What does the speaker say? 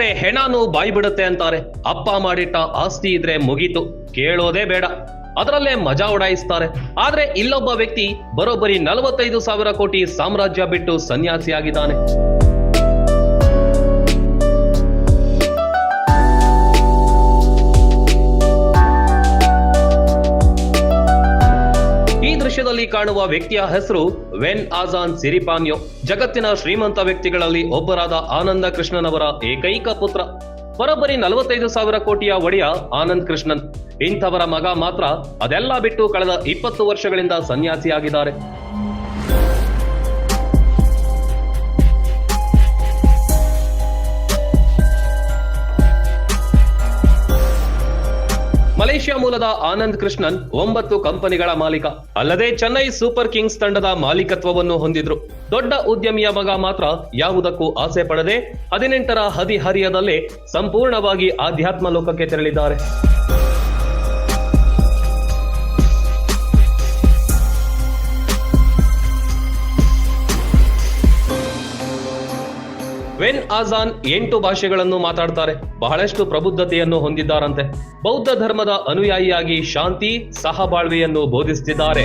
ಹೆಣಾನು ಬಾಯಿ ಬಿಡುತ್ತೆ ಅಂತಾರೆ. ಅಪ್ಪ ಮಾಡಿಟ್ಟ ಆಸ್ತಿ ಇದ್ರೆ ಮುಗೀತು. ಕೇಳೋದೇ ಬೇಡ. ಅದರಲ್ಲೇ ಮಜಾ ಉಡಾಯಿಸ್ತಾರೆ. ಆದ್ರೆ ಇಲ್ಲೊಬ್ಬ ವ್ಯಕ್ತಿ ಬರೋಬ್ಬರಿ ನಲವತ್ತೈದು ಸಾವಿರ ಕೋಟಿ ಸಾಮ್ರಾಜ್ಯ ಬಿಟ್ಟು ಸನ್ಯಾಸಿಯಾಗಿದ್ದಾನೆ. ದೃಶ್ಯದಲ್ಲಿ ಕಾಣುವ ವ್ಯಕ್ತಿಯ ಹೆಸರು ವೆನ್ ಆಜಾನ್ ಸಿರಿಪಾನ್ಯೋ. ಜಗತ್ತಿನ ಶ್ರೀಮಂತ ವ್ಯಕ್ತಿಗಳಲ್ಲಿ ಒಬ್ಬರಾದ ಆನಂದ ಕೃಷ್ಣನವರ ಏಕೈಕ ಪುತ್ರ. ಬರೋಬ್ಬರಿ ನಲವತ್ತೈದು ಸಾವಿರ ಕೋಟಿಯ ಒಡೆಯ ಆನಂದ್ ಕೃಷ್ಣನ್. ಇಂಥವರ ಮಗ ಮಾತ್ರ ಅದೆಲ್ಲ ಬಿಟ್ಟು ಕಳೆದ ಇಪ್ಪತ್ತು ವರ್ಷಗಳಿಂದ ಸನ್ಯಾಸಿಯಾಗಿದ್ದಾರೆ. ಮಲೇಷ್ಯಾ ಮೂಲದ ಆನಂದ್ ಕೃಷ್ಣನ್ ಒಂಬತ್ತು ಕಂಪನಿಗಳ ಮಾಲೀಕ. ಅಲ್ಲದೆ ಚೆನ್ನೈ ಸೂಪರ್ ಕಿಂಗ್ಸ್ ತಂಡದ ಮಾಲೀಕತ್ವವನ್ನು ಹೊಂದಿದ್ರು. ದೊಡ್ಡ ಉದ್ಯಮಿಯ ಮಗ ಮಾತ್ರ ಯಾವುದಕ್ಕೂ ಆಸೆ ಪಡದೆ ಹದಿನೆಂಟರ ಹದಿಹರಿಯದಲ್ಲೇ ಸಂಪೂರ್ಣವಾಗಿ ಆಧ್ಯಾತ್ಮ ಲೋಕಕ್ಕೆ ತೆರಳಿದ್ದಾರೆ. ವೆನ್ ಆಜಾನ್ ಎಂಟು ಭಾಷೆಗಳನ್ನು ಮಾತಾಡ್ತಾರೆ ಬಹಳಷ್ಟು ಪ್ರಬುದ್ಧತೆಯನ್ನು ಹೊಂದಿದ್ದಾರಂತೆ. ಬೌದ್ಧ ಧರ್ಮದ ಅನುಯಾಯಿಯಾಗಿ ಶಾಂತಿ ಸಹಬಾಳ್ವೆಯನ್ನು ಬೋಧಿಸುತ್ತಿದ್ದಾರೆ